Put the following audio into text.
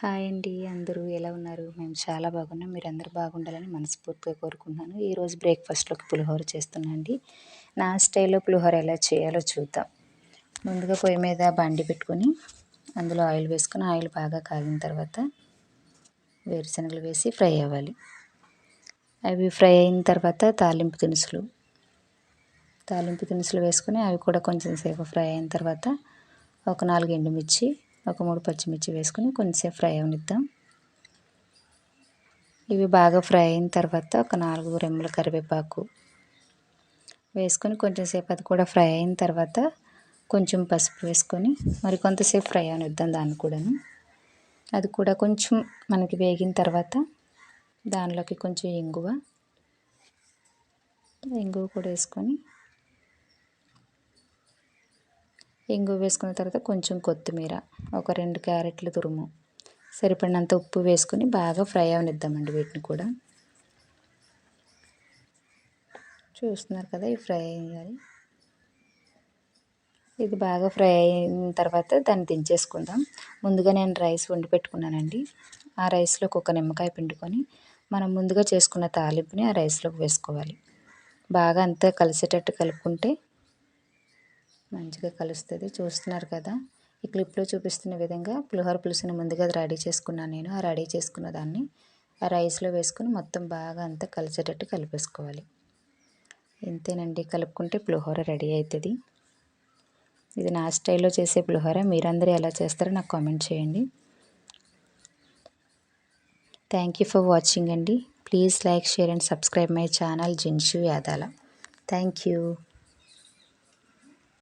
Hi అండి. అందరూ ఎలా ఉన్నారు? మేము చాలా బాగున్నాం. మీరు అందరూ బాగుండాలని మనస్ఫూర్తిగా కోరుకుంటున్నాను. ఈరోజు బ్రేక్ఫాస్ట్లోకి పులిహోర చేస్తున్నా అండి. నా స్టైల్లో పులిహోర ఎలా చేయాలో చూద్దాం. ముందుగా పొయ్యి మీద బండి పెట్టుకొని అందులో ఆయిల్ వేసుకొని ఆయిల్ బాగా కాగిన తర్వాత వేరుశనగలు వేసి ఫ్రై అవ్వాలి. అవి ఫ్రై అయిన తర్వాత తాలింపు దినుసులు తాలింపు దినుసులు వేసుకొని అవి కూడా కొంచెం సేపు ఫ్రై అయిన తర్వాత ఒక నాలుగు ఎండుమిర్చి ఒక మూడు పచ్చిమిర్చి వేసుకొని కొంచెంసేపు ఫ్రై అవనిద్దాం. ఇవి బాగా ఫ్రై అయిన తర్వాత ఒక నాలుగు రెమ్మల కరివేపాకు వేసుకొని కొంచెంసేపు అది కూడా ఫ్రై అయిన తర్వాత కొంచెం పసుపు వేసుకొని మరి కొంతసేపు ఫ్రై అవనిద్దాం దాన్ని కూడాను. అది కూడా కొంచెం మనకి వేగిన తర్వాత దానిలోకి కొంచెం ఇంగువ ఇంగువ కూడా వేసుకొని ఇంగు వేసుకున్న తర్వాత కొంచెం కొత్తిమీర ఒక రెండు క్యారెట్లు తురుము సరిపడినంత ఉప్పు వేసుకొని బాగా ఫ్రై అవనిద్దామండి వీటిని కూడా. చూస్తున్నారు కదా ఈ ఫ్రై అయ్యాలి ఇది బాగా ఫ్రై అయిన తర్వాత దాన్ని దించేసుకుందాం. ముందుగా నేను రైస్ వండి పెట్టుకున్నానండి. ఆ రైస్లోకి ఒక నిమ్మకాయ పిండుకొని మనం ముందుగా చేసుకున్న తాలింపుని ఆ రైస్లోకి వేసుకోవాలి. బాగా అంతా కలిసేటట్టు కలుపుకుంటే మంచిగా కలుస్తుంది. చూస్తున్నారు కదా? ఈ క్లిప్లో చూపిస్తున్న విధంగా పులిహోర పులుసుని ముందుగా రెడీ చేసుకున్నాను నేను. ఆ రెడీ చేసుకున్న దాన్ని ఆ రైస్లో వేసుకుని మొత్తం బాగా అంతా కలిసేటట్టు కలిపేసుకోవాలి. ఇంతేనండి. కలుపుకుంటే పులిహోర రెడీ అవుతుంది ఇది నా స్టైల్లో చేసే పులిహోర. మీరందరూ ఎలా చేస్తారో నాకు కామెంట్ చేయండి. థ్యాంక్ యూ ఫర్ వాచింగ్ అండి. Please like share and subscribe my channel Jinshu Yadala thank you